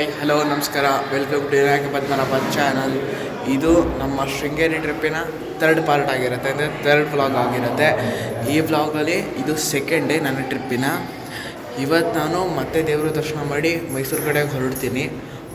Hi, hello, ನಮಸ್ಕಾರ. Welcome to Vinayaka Padmanabha channel ಇದು ನಮ್ಮ ಶೃಂಗೇರಿ ಟ್ರಿಪ್ಪಿನ ಥರ್ಡ್ ಪಾರ್ಟ್ ಆಗಿರುತ್ತೆ. ಅಂದರೆ ಥರ್ಡ್ ವ್ಲಾಗ್ ಆಗಿರುತ್ತೆ. ಈ ಬ್ಲಾಗಲ್ಲಿ ಇದು ಸೆಕೆಂಡ್ ಡೇ ನನ್ನ ಟ್ರಿಪ್ಪಿನ ಇವತ್ತು ನಾನು ಮತ್ತೆ ದೇವ್ರ ದರ್ಶನ ಮಾಡಿ ಮೈಸೂರು ಕಡೆಗೆ ಹೊರಡ್ತೀನಿ.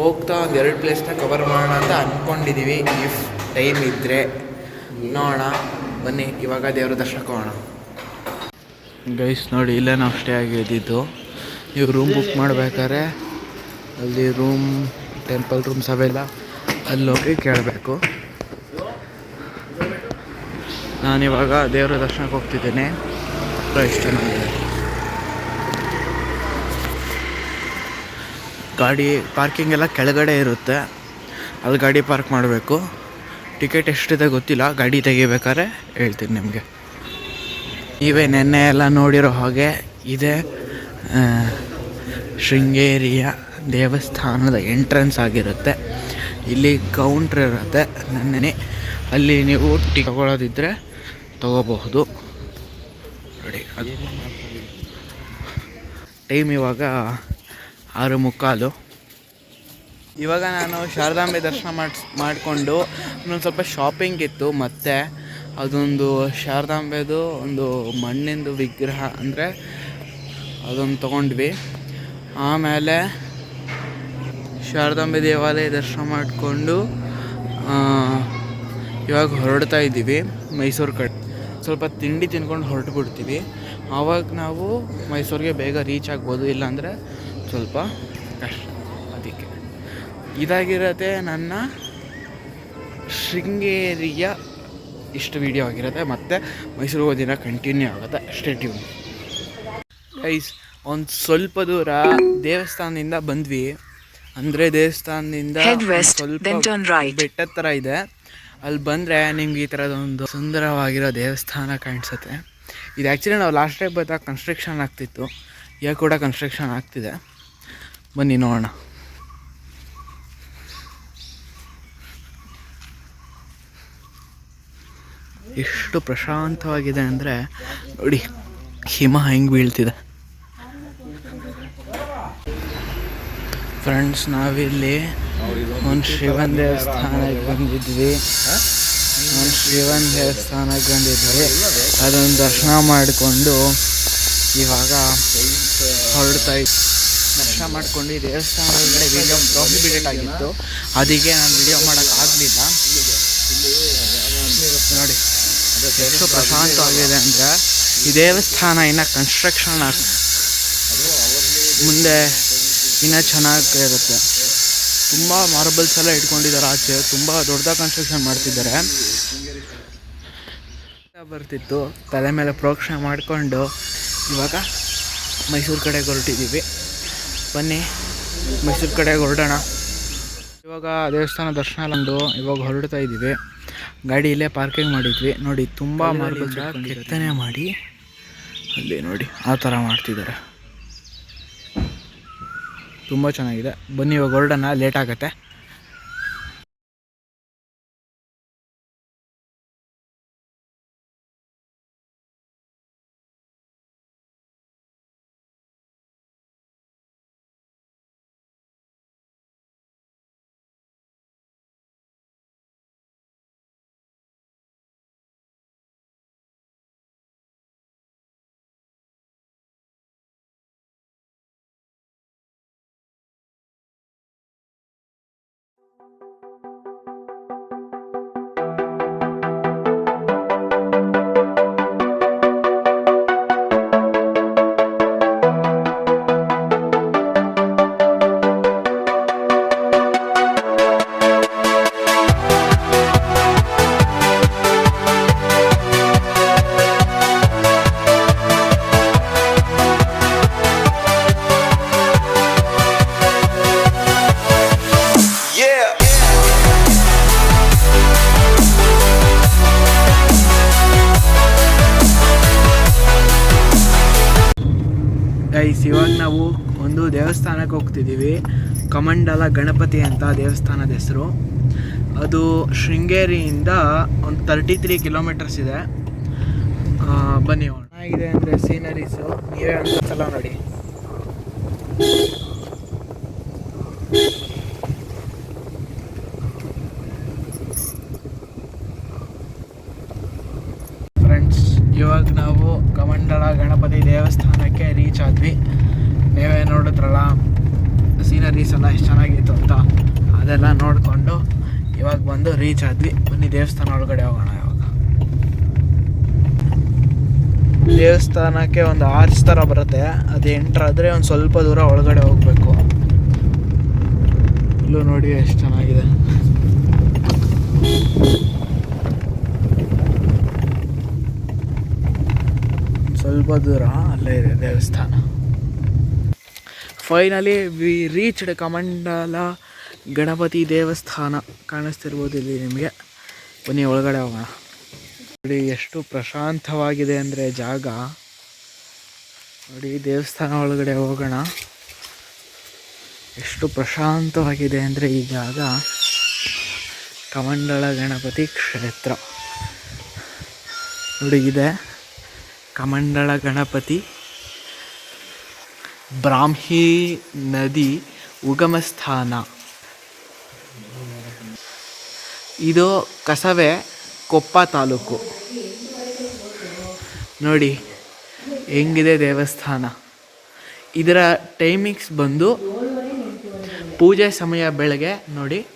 ಹೋಗ್ತಾ ಒಂದು ಎರಡು ಪ್ಲೇಸ್ನ ಕವರ್ ಮಾಡೋಣ ಅಂತ ಅಂದ್ಕೊಂಡಿದ್ದೀವಿ ಇಫ್ ಟೈಮ್ ಇದ್ದರೆ ನೋಡೋಣ. ಬನ್ನಿ, ಇವಾಗ ದೇವ್ರ ದರ್ಶನಕ್ಕೆ ಹೋಗೋಣ. ಗೈಸ್ ನೋಡಿ, ಇಲ್ಲೇ ನಾವು ಸ್ಟೇ ಆಗಿದ್ದಿದ್ದು ನೀವು ರೂಮ್ ಬುಕ್ ಮಾಡ್ಬೇಕಾದ್ರೆ ಅಲ್ಲಿ ರೂಮ್ ಟೆಂಪಲ್ ರೂಮ್ಸ್ ಅವೆಲ್ಲ ಅಲ್ಲಿ ಹೋಗಿ ಕೇಳಬೇಕು. ನಾನಿವಾಗ ದೇವರ ದರ್ಶನಕ್ಕೆ ಹೋಗ್ತಿದ್ದೇನೆ. ಇಷ್ಟ ನನಗೆ ಗಾಡಿ ಪಾರ್ಕಿಂಗ್ ಎಲ್ಲ ಕೆಳಗಡೆ ಇರುತ್ತೆ. ಅಲ್ಲಿ ಗಾಡಿ ಪಾರ್ಕ್ ಮಾಡಬೇಕು. ಟಿಕೆಟ್ ಎಷ್ಟಿದೆ ಗೊತ್ತಿಲ್ಲ. ಗಾಡಿ ತೆಗಿಬೇಕಾದ್ರೆ ಹೇಳ್ತೀನಿ ನಿಮಗೆ. ನೀವೇ ನೆನ್ನೆ ಎಲ್ಲ ನೋಡಿರೋ ಹಾಗೆ ಇದೆ ಶೃಂಗೇರಿಯ ದೇವಸ್ಥಾನದ ಎಂಟ್ರೆನ್ಸ್ ಆಗಿರುತ್ತೆ. ಇಲ್ಲಿ ಕೌಂಟ್ರ್ ಇರುತ್ತೆ. ನೆನ್ನೆ ಅಲ್ಲಿ ನೀವು ಟಿ ತಗೊಳ್ಳೋದಿದ್ದರೆ ತಗೋಬಹುದು. ನೋಡಿ ಟೈಮ್ ಇವಾಗ ಆರು ಮುಕ್ಕಾಲು. ಇವಾಗ ನಾನು ಶಾರದಾಂಬೆ ದರ್ಶನ ಮಾಡಿಸ್, ಮಾಡಿಕೊಂಡು ಇನ್ನೊಂದು ಸ್ವಲ್ಪ ಶಾಪಿಂಗ್ ಇತ್ತು. ಮತ್ತು ಅದೊಂದು ಶಾರದಾಂಬೆದು ಒಂದು ಮಣ್ಣಿಂದು ವಿಗ್ರಹ ಅಂದರೆ ಅದೊಂದು ತೊಗೊಂಡ್ವಿ. ಆಮೇಲೆ ಶಾರದಾಂಬೆ ದೇವಾಲಯ ದರ್ಶನ ಮಾಡಿಕೊಂಡು ಇವಾಗ ಹೊರಡ್ತಾ ಇದ್ದೀವಿ, ಮೈಸೂರು ಕಡೆ. ಸ್ವಲ್ಪ ತಿಂಡಿ ತಿನ್ಕೊಂಡು ಹೊರಟು ಬಿಡ್ತೀವಿ ಆವಾಗ ನಾವು ಮೈಸೂರಿಗೆ ಬೇಗ ರೀಚ್ ಆಗ್ಬೋದು, ಇಲ್ಲಾಂದರೆ ಸ್ವಲ್ಪ ಕಷ್ಟ. ಅದಕ್ಕೆ. ಇದಾಗಿರತ್ತೆ ನನ್ನ ಶೃಂಗೇರಿಯ ಇಷ್ಟು ವಿಡಿಯೋ ಆಗಿರುತ್ತೆ. ಮತ್ತು ಮೈಸೂರು ಹೋದಿನ ಕಂಟಿನ್ಯೂ ಆಗುತ್ತೆ. ಅಷ್ಟೇ ಟ್ಯೂನ್ ಗೈಸ್ ಒಂದು ಸ್ವಲ್ಪ ದೂರ ದೇವಸ್ಥಾನದಿಂದ ಬಂದ್ವಿ. ಅಂದರೆ ದೇವಸ್ಥಾನದಿಂದ ಸ್ವಲ್ಪ. ಬೆಟ್ಟದ ಥರ ಇದೆ. ಅಲ್ಲಿ ಬಂದರೆ ನಿಮ್ಗೆ ಈ ಥರದೊಂದು ಸುಂದರವಾಗಿರೋ ದೇವಸ್ಥಾನ ಕಾಣಿಸುತ್ತೆ. ಇದು ಆ್ಯಕ್ಚುಲಿ ನಾವು ಲಾಸ್ಟ್ ಟೈಮ್ ಬಂದಾಗ ಕನ್ಸ್ಟ್ರಕ್ಷನ್ ಆಗ್ತಿತ್ತು. ಈಗ ಕೂಡ ಕನ್ಸ್ಟ್ರಕ್ಷನ್ ಆಗ್ತಿದೆ. ಬನ್ನಿ ನೋಡೋಣ. ಎಷ್ಟು ಪ್ರಶಾಂತವಾಗಿದೆ ಅಂದರೆ ನೋಡಿ ಹಿಮ ಹೆಂಗೆ ಬೀಳ್ತಿದೆ. ಫ್ರೆಂಡ್ಸ್ ನಾವಿಲ್ಲಿ ಒಂದು ಶಿವನ್ ದೇವಸ್ಥಾನಕ್ಕೆ ಬಂದಿದ್ವಿ. ಒಂದು ಶಿವನ್ ದೇವಸ್ಥಾನಕ್ಕೆ ಬಂದಿದ್ವಿ. ಅದೊಂದು ದರ್ಶನ ಮಾಡಿಕೊಂಡು ಇವಾಗ ಹೊರಡ್ತಾ ದರ್ಶನ ಮಾಡ್ಕೊಂಡು ಈ ದೇವಸ್ಥಾನದ ಒಳಗಡೆ ವಿಡಿಯೋ ಪ್ರಾಹಿಬಿಟೆಡ್ ಆಗಿತ್ತು. ಅದಕ್ಕೆ ನಾನು ವಿಡಿಯೋ ಮಾಡೋಕ್ಕಾಗಲಿಲ್ಲ ನೋಡಿ, ಎಷ್ಟು ಪ್ರಶಾಂತವಾಗಿದೆ ಅಂದರೆ ಈ ದೇವಸ್ಥಾನ ಇನ್ನು ಕನ್ಸ್ಟ್ರಕ್ಷನ್ ಮುಂದೆ ಇನ್ನೂ ಚೆನ್ನಾಗಿರುತ್ತೆ ತುಂಬ ಮಾರ್ಬಲ್ಸ್ ಎಲ್ಲ ಇಟ್ಕೊಂಡಿದ್ದಾರೆ ಆಚೆ. ತುಂಬ ದೊಡ್ಡದಾಗಿ ಕನ್ಸ್ಟ್ರಕ್ಷನ್ ಮಾಡ್ತಿದ್ದಾರೆ. ಬರ್ತಿತ್ತು. ತಲೆ ಮೇಲೆ ಪ್ರೋಕ್ಷಣೆ ಮಾಡಿಕೊಂಡು ಇವಾಗ ಮೈಸೂರು ಕಡೆಗೆ ಹೊರಟಿದ್ದೀವಿ. ಬನ್ನಿ ಮೈಸೂರು ಕಡೆಗೆ ಹೊರಡೋಣ. ಇವಾಗ ದೇವಸ್ಥಾನ ದರ್ಶನ ಒಂದು ಇವಾಗ ಹೊರಡ್ತಾ ಇದ್ದೀವಿ. ಗಾಡಿ ಇಲ್ಲೇ ಪಾರ್ಕಿಂಗ್ ಮಾಡಿದ್ವಿ. ನೋಡಿ ತುಂಬ ಮಾರ್ಬಲ್ಸ್ ಕೆತ್ತನೆ ಮಾಡಿ. ಅಲ್ಲಿ ನೋಡಿ ಆ ಥರ ಮಾಡ್ತಿದ್ದಾರೆ. ತುಂಬ ಚೆನ್ನಾಗಿದೆ. ಬನ್ನಿ ಇವಾಗ ಹೊರಡೋಣ ಲೇಟ್ ಆಗುತ್ತೆ. ದೇವಸ್ಥಾನಕ್ಕೆ ಹೋಗ್ತಿದ್ದೀವಿ. ಕಮಂಡಲ ಗಣಪತಿ ಅಂತ ದೇವಸ್ಥಾನದ ಹೆಸರು. ಅದು ಶೃಂಗೇರಿಯಿಂದ ಒಂದು ತರ್ಟಿ ತ್ರೀ ಕಿಲೋಮೀಟರ್ಸ್ ಇದೆ ಬನ್ನಿ ಚೆನ್ನಾಗಿದೆ ಅಂದರೆ ಸೀನರೀಸು ನೀವೇ ಒಂದ್ಸಲ ನೋಡಿ. ಫ್ರೆಂಡ್ಸ್ ಇವಾಗ ನಾವು ಕಮಂಡಲ ಗಣಪತಿ ದೇವಸ್ಥಾನಕ್ಕೆ ರೀಚ್ ಆದ್ವಿ. ನೀವೇ ನೋಡಿದ್ರಲ್ಲ? ಸೀನರೀಸ್ ಎಲ್ಲ ಎಷ್ಟು ಚೆನ್ನಾಗಿತ್ತು ಅಂತ ಅದೆಲ್ಲ ನೋಡಿಕೊಂಡು ಇವಾಗ ಬಂದು ರೀಚ್ ಆದ್ವಿ. ಬನ್ನಿ ದೇವಸ್ಥಾನ ಒಳಗಡೆ ಹೋಗೋಣ ಇವಾಗ. ದೇವಸ್ಥಾನಕ್ಕೆ ಒಂದು ಆರ್ಚ್ ಥರ ಬರುತ್ತೆ. ಅದು ಎಂಟ್ರ್ ಆದರೆ ಒಂದು ಸ್ವಲ್ಪ ದೂರ ಒಳಗಡೆ ಹೋಗಬೇಕು. ಇಲ್ಲೂ ನೋಡಿ ಎಷ್ಟು ಚೆನ್ನಾಗಿದೆ. ಸ್ವಲ್ಪ ದೂರ ಅಲ್ಲೇ ಇದೆ ದೇವಸ್ಥಾನ. Finally we reached Kamandala Ganapati ದೇವಸ್ಥಾನ ಕಾಣಿಸ್ತಿರ್ಬೋದು ಇಲ್ಲಿ ನಿಮಗೆ? ಬನ್ನಿ, ಒಳಗಡೆ ಹೋಗೋಣ. ನೋಡಿ, ಎಷ್ಟು ಪ್ರಶಾಂತವಾಗಿದೆ ಅಂದರೆ ಜಾಗ. ನೋಡಿ, ದೇವಸ್ಥಾನ ಒಳಗಡೆ ಹೋಗೋಣ. ಎಷ್ಟು ಪ್ರಶಾಂತವಾಗಿದೆ ಅಂದರೆ ಈ ಜಾಗ. ಕಮಂಡಳ ಗಣಪತಿ ಕ್ಷೇತ್ರ. ನೋಡಿ, ಇದೆ. ಕಮಂಡಳ ಗಣಪತಿ ಬ್ರಾಹ್ಮಿ ನದಿ ಉಗಮಸ್ಥಾನ. ಇದು ಕಸವೆ ಕೊಪ್ಪ ತಾಲೂಕು. ನೋಡಿ, ಹೆಂಗಿದೆ ದೇವಸ್ಥಾನ. ಇದರ ಟೈಮಿಂಗ್ಸ್ ಬಂದು ಪೂಜೆ ಸಮಯ ಬೆಳಗ್ಗೆ, ನೋಡಿ,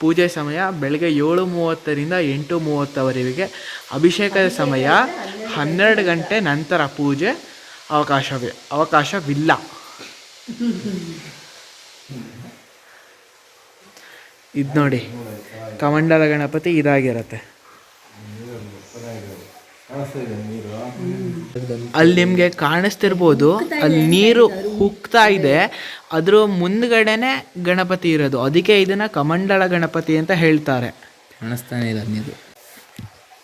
ಪೂಜೆ ಸಮಯ ಬೆಳಗ್ಗೆ ಏಳು ಮೂವತ್ತರಿಂದ ಎಂಟು ಮೂವತ್ತವರೆಗೆ ಅಭಿಷೇಕದ ಸಮಯ ಹನ್ನೆರಡು ಗಂಟೆ ನಂತರ ಪೂಜೆ ಅವಕಾಶವೇ ಅವಕಾಶವಿಲ್ಲ. ಇದು ನೋಡಿ ಕಮಂಡಲ ಗಣಪತಿ ಇದಾಗಿರುತ್ತೆ. ಅಲ್ಲಿ ನಿಮಗೆ ಕಾಣಿಸ್ತಿರ್ಬೋದು ಅಲ್ಲಿ ನೀರು ಹುಕ್ತಾ ಇದೆ. ಅದ್ರ ಮುಂದ್ಗಡೆನೆ ಗಣಪತಿ ಇರೋದು. ಅದಕ್ಕೆ ಇದನ್ನ ಕಮಂಡಲ ಗಣಪತಿ ಅಂತ ಹೇಳ್ತಾರೆ. ಕಾಣಿಸ್ತಾನೆ ಇಲ್ಲ ನೀರು.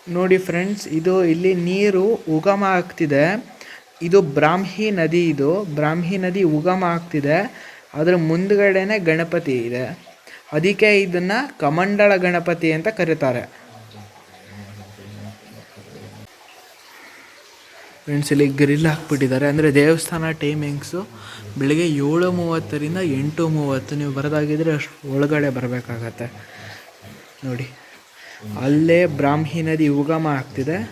ನೋಡಿ ಫ್ರೆಂಡ್ಸ್ ಇದು ಇಲ್ಲಿ ನೀರು ಉಗಮ ಆಗ್ತಿದೆ. ಇದು ಬ್ರಾಹ್ಮಿ ನದಿ ಇದು. ಬ್ರಾಹ್ಮಿ ನದಿ ಉಗಮ ಆಗ್ತಿದೆ. ಅದರ ಮುಂದ್ಗಡೆನೆ ಗಣಪತಿ ಇದೆ. ಅದಕ್ಕೆ ಇದನ್ನ ಕಮಂಡಳ ಗಣಪತಿ ಅಂತ ಕರೀತಾರೆ. ಫ್ರೆಂಡ್ಸ್ ಇಲ್ಲಿ ಗ್ರಿಲ್ ಹಾಕ್ಬಿಟ್ಟಿದ್ದಾರೆ. ಅಂದರೆ ದೇವಸ್ಥಾನ ಟೈಮಿಂಗ್ಸು ಬೆಳಿಗ್ಗೆ ಏಳು ಮೂವತ್ತರಿಂದ ಎಂಟು ಮೂವತ್ತು ನೀವು ಬರೋದಾಗಿದ್ದರೆ ಅಷ್ಟು ಒಳಗಡೆ ಬರಬೇಕಾಗತ್ತೆ. ನೋಡಿ. ಅಲ್ಲೇ ಬ್ರಾಹ್ಮಿ ನದಿ ಉಗಮ ಆಗ್ತಿದೆ.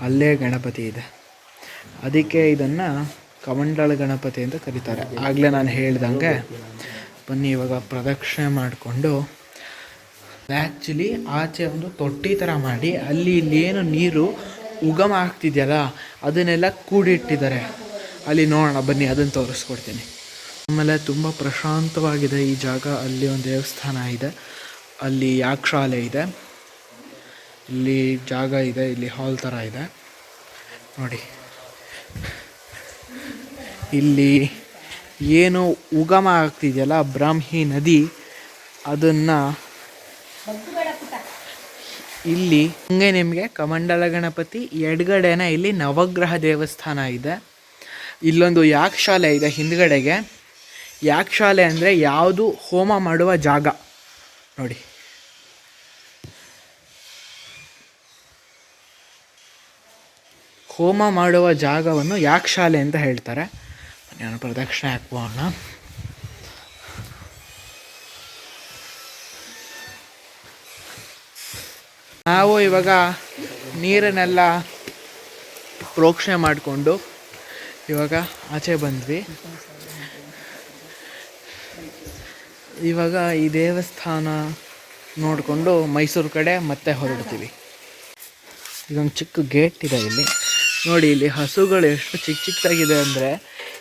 ಅಲ್ಲೇ ಗಣಪತಿ ಇದೆ. ಅದಕ್ಕೆ ಇದನ್ನು ಕಮಂಡಳ ಗಣಪತಿ ಅಂತ ಕರೀತಾರೆ. ಆಗಲೇ ನಾನು ಹೇಳ್ದಂಗೆ ಬನ್ನಿ ಇವಾಗ ಪ್ರದಕ್ಷಿಣೆ ಮಾಡಿಕೊಂಡು ಆ್ಯಕ್ಚುಲಿ ಆಚೆ ಒಂದು ತೊಟ್ಟಿ ಥರ ಮಾಡಿ, ಅಲ್ಲಿ ಇಲ್ಲಿ ಏನು ನೀರು ಉಗಮ ಆಗ್ತಿದೆಯಲ್ಲ, ಅದನ್ನೆಲ್ಲ ಕೂಡಿಟ್ಟಿದ್ದಾರೆ. ಅಲ್ಲಿ ನೋಡೋಣ, ಬನ್ನಿ ಅದನ್ನು ತೋರಿಸ್ಕೊಡ್ತೀನಿ. ಆಮೇಲೆ ತುಂಬ ಪ್ರಶಾಂತವಾಗಿದೆ ಈ ಜಾಗ. ಅಲ್ಲಿ ಒಂದು ದೇವಸ್ಥಾನ ಇದೆ. ಅಲ್ಲಿ ಯಾಕ್ಷಾಲೆ ಇದೆ. ಇಲ್ಲಿ ಜಾಗ ಇದೆ, ಇಲ್ಲಿ ಹಾಲ್ ಥರ ಇದೆ. ನೋಡಿ. ಇಲ್ಲಿ ಏನು ಉಗಮ ಆಗ್ತಿದೆಯಲ್ಲ, ಬ್ರಾಹ್ಮಿ ನದಿ, ಅದನ್ನು ಇಲ್ಲಿ ಹಂಗೆ ನಿಮಗೆ ಕಮಂಡಲ ಗಣಪತಿ ಎಡಗಡೆನ ಇಲ್ಲಿ ನವಗ್ರಹ ದೇವಸ್ಥಾನ ಇದೆ. ಇಲ್ಲೊಂದು ಯಾಗಶಾಲೆ ಇದೆ ಹಿಂದ್ಗಡೆಗೆ. ಯಾಗಶಾಲೆ ಅಂದರೆ ಯಾವುದು ಹೋಮ ಮಾಡುವ ಜಾಗ. ನೋಡಿ. ಹೋಮ ಮಾಡುವ ಜಾಗವನ್ನು ಯಾಗಶಾಲೆ ಅಂತ ಹೇಳ್ತಾರೆ. ನಾನು ಪ್ರದಕ್ಷಿಣೆ ಹಾಕುவோಣ ನಾವು ಇವಾಗ ನೀರನ್ನೆಲ್ಲ ಪ್ರೋಕ್ಷಣೆ ಮಾಡಿಕೊಂಡು ಇವಾಗ ಆಚೆ ಬಂದ್ವಿ. ಇವಾಗ ಈ ದೇವಸ್ಥಾನ ನೋಡಿಕೊಂಡು ಮೈಸೂರು ಕಡೆ ಮತ್ತೆ ಹೊರಡ್ತೀವಿ. ಇದೊಂದು ಚಿಕ್ಕ ಗೇಟ್ ಇದೆ ಇಲ್ಲಿ. ನೋಡಿ, ಇಲ್ಲಿ ಹಸುಗಳು ಎಷ್ಟು ಚಿಕ್ಕ ಚಿಕ್ಕದಾಗಿದೆ ಅಂದರೆ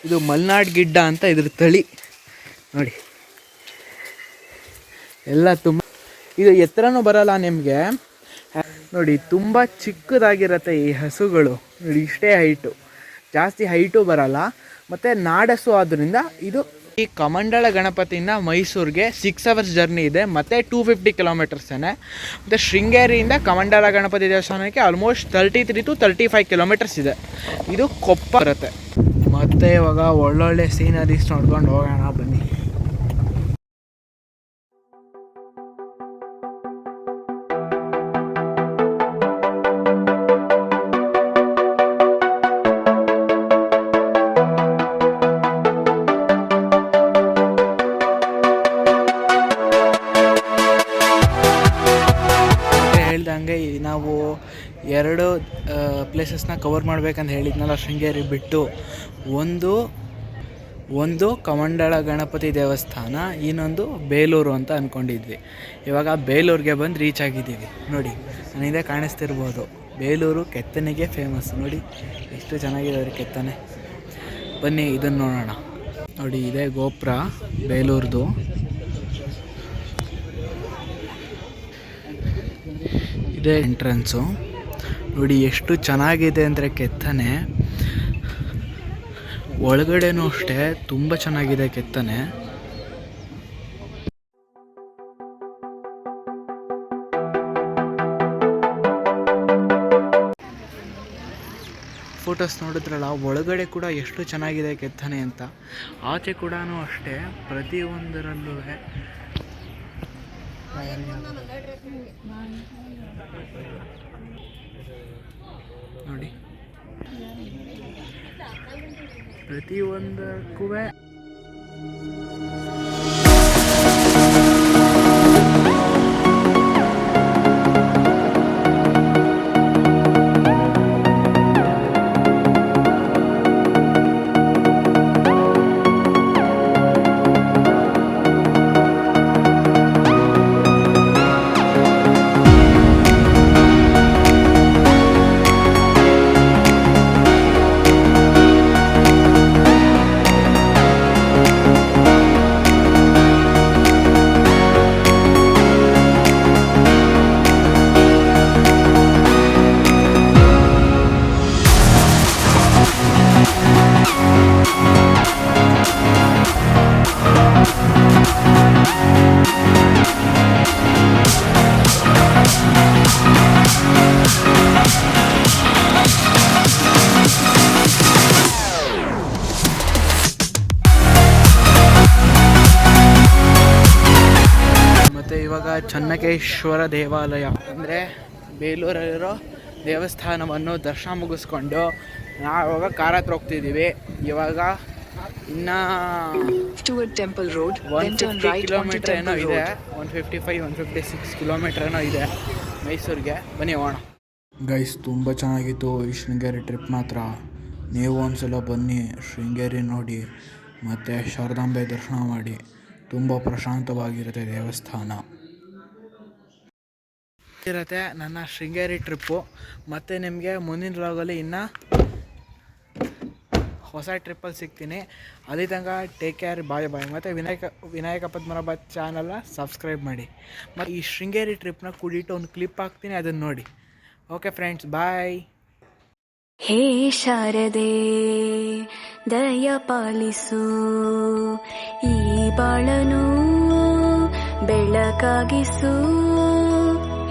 ಇದು ಮಲ್ನಾಡ್ ಗಿಡ್ಡ ಅಂತ ಇದ್ರ ತಳಿ. ನೋಡಿ. ಎಲ್ಲ ತುಂಬ ಇದು ಎತ್ತರನೂ ಬರಲ್ಲ ನಿಮಗೆ. ನೋಡಿ, ತುಂಬ ಚಿಕ್ಕದಾಗಿರತ್ತೆ ಈ ಹಸುಗಳು. ನೋಡಿ, ಇಷ್ಟೇ ಹೈಟು ಜಾಸ್ತಿ ಹೈಟು ಬರಲ್ಲ. ಮತ್ತು ನಾಡಸು ಆದ್ದರಿಂದ ಇದು ಈ ಕಮಂಡಳ ಗಣಪತಿಯಿಂದ ಮೈಸೂರಿಗೆ ಸಿಕ್ಸ್ ಅವರ್ಸ್ ಜರ್ನಿ ಇದೆ, ಮತ್ತು ಟೂ ಫಿಫ್ಟಿ ಕಿಲೋಮೀಟರ್ಸೇನೆ ಮತ್ತು ಶೃಂಗೇರಿಯಿಂದ ಕಮಂಡಳ ಗಣಪತಿ ದೇವಸ್ಥಾನಕ್ಕೆ almost thirty three to thirty five kilometres ಇದೆ. ಇದು ಕೊಪ್ಪ ಬರುತ್ತೆ. ಮತ್ತೆ ಇವಾಗ ಒಳ್ಳೊಳ್ಳೆ ಸೀನರೀಸ್ ನೋಡ್ಕೊಂಡು ಹೋಗೋಣ, ಬನ್ನಿ. ಕವರ್ ಮಾಡ್ಬೇಕಂತ ಹೇಳಿದ್ನಲ್ಲ ಶೃಂಗೇರಿ ಬಿಟ್ಟು. ಒಂದು ಒಂದು ಕಮಂಡಳ ಗಣಪತಿ ದೇವಸ್ಥಾನ, ಇನ್ನೊಂದು ಬೇಲೂರು ಅಂತ ಅಂದ್ಕೊಂಡಿದ್ವಿ ಇವಾಗ ಬೇಲೂರಿಗೆ ಬಂದು ರೀಚ್ ಆಗಿದ್ದೀವಿ. ನೋಡಿ ನನಗೆ ಕಾಣಿಸ್ತಿರ್ಬೋದು. ಬೇಲೂರು ಕೆತ್ತನೆಗೆ ಫೇಮಸ್ ನೋಡಿ, ಎಷ್ಟು ಚೆನ್ನಾಗಿದೆ ಅವ್ರ ಕೆತ್ತನೆ. ಬನ್ನಿ ಇದನ್ನು ನೋಡೋಣ. ನೋಡಿ, ಇದೇ ಗೋಪುರ, ಬೇಲೂರ್ದು. ಇದೇ ಎಂಟ್ರೆನ್ಸು ನೋಡಿ, ಎಷ್ಟು ಚೆನ್ನಾಗಿದೆ ಅಂದರೆ ಕೆತ್ತನೆ. ಒಳಗಡೆನೂ ಅಷ್ಟೇ, ತುಂಬ ಚೆನ್ನಾಗಿದೆ ಕೆತ್ತನೆ. ಫೋಟೋಸ್ ನೋಡಿದ್ರಲ್ಲ, ಒಳಗಡೆ ಕೂಡ ಎಷ್ಟು ಚೆನ್ನಾಗಿದೆ ಕೆತ್ತನೆ ಅಂತ. ಆಚೆ ಕೂಡ ಅಷ್ಟೇ, ಪ್ರತಿಯೊಂದರಲ್ಲೂ ನೋಡಿ. ಪ್ರತಿಯೊಂದಕ್ಕೂ ಚನ್ನಕೇಶ್ವರ ದೇವಾಲಯ. ಅಂದರೆ ಬೇಲೂರಲ್ಲಿರೋ ದೇವಸ್ಥಾನವನ್ನು ದರ್ಶನ ಮುಗಿಸ್ಕೊಂಡು ನಾವು ಇವಾಗ ಕಾರ ಹತ್ರ ಹೋಗ್ತಿದ್ದೀವಿ ಇವಾಗ ಇನ್ನೂ temple road one fifty kilometre ಏನೋ ಇದೆ. One fifty five one fifty six kilometre ಏನೋ ಇದೆ. ಮೈಸೂರಿಗೆ. ಬನ್ನಿ ಹೋಗೋಣ. ಗೈಸ್ ತುಂಬ ಚೆನ್ನಾಗಿತ್ತು ಈ ಶೃಂಗೇರಿ ಟ್ರಿಪ್ ಮಾತ್ರ. ನೀವು ಒಂದ್ಸಲ ಬನ್ನಿ ಶೃಂಗೇರಿ ನೋಡಿ ಮತ್ತು ಶಾರದಾಂಬೆ ದರ್ಶನ ಮಾಡಿ. ತುಂಬ ಪ್ರಶಾಂತವಾಗಿರುತ್ತೆ ದೇವಸ್ಥಾನ. ಇರುತ್ತೆ ನನ್ನ ಶೃಂಗೇರಿ ಟ್ರಿಪ್ಪು. ಮತ್ತು ನಿಮಗೆ ಮುಂದಿನ ವ್ಲಾಗಲ್ಲಿ ಇನ್ನು ಹೊಸ ಟ್ರಿಪ್ಪಲ್ಲಿ ಸಿಗ್ತೀನಿ. ಅಲ್ಲಿ ತನಕ ಟೇಕ್ ಕೇರ್ ಬಾಯ್ ಬಾಯ್ ಮತ್ತು ವಿನಾಯಕ ವಿನಾಯಕ ಪದ್ಮನಾಭ ಚಾನಲ್ನ ಸಬ್ಸ್ಕ್ರೈಬ್ ಮಾಡಿ. ಮತ್ತು ಈ ಶೃಂಗೇರಿ ಟ್ರಿಪ್ನ ಕೂಡಿಟ್ಟು ಒಂದು ಕ್ಲಿಪ್ ಹಾಕ್ತೀನಿ, ಅದನ್ನು ನೋಡಿ. ಓಕೆ ಫ್ರೆಂಡ್ಸ್ ಬಾಯ್ ಹೇ ಶಾರದೆ, ದಯ ಪಾಲಿಸು. ಈ ಬಾಳನು ಬೆಳಕಾಗಿಸು.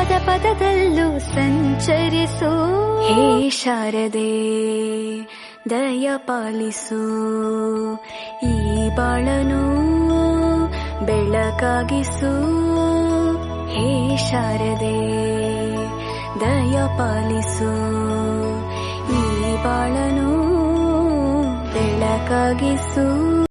ಪದ ಪದದಲ್ಲೂ ಸಂಚರಿಸು. ಹೇ ಶಾರದೆ, ದಯ ಪಾಲಿಸು. ಈ ಬಾಳನು ಬೆಳಕಾಗಿಸು. ಹೇ ಶಾರದೆ, ದಯ ಪಾಲಿಸು. ಈ ಬಾಳನು ಬೆಳಕಾಗಿಸು.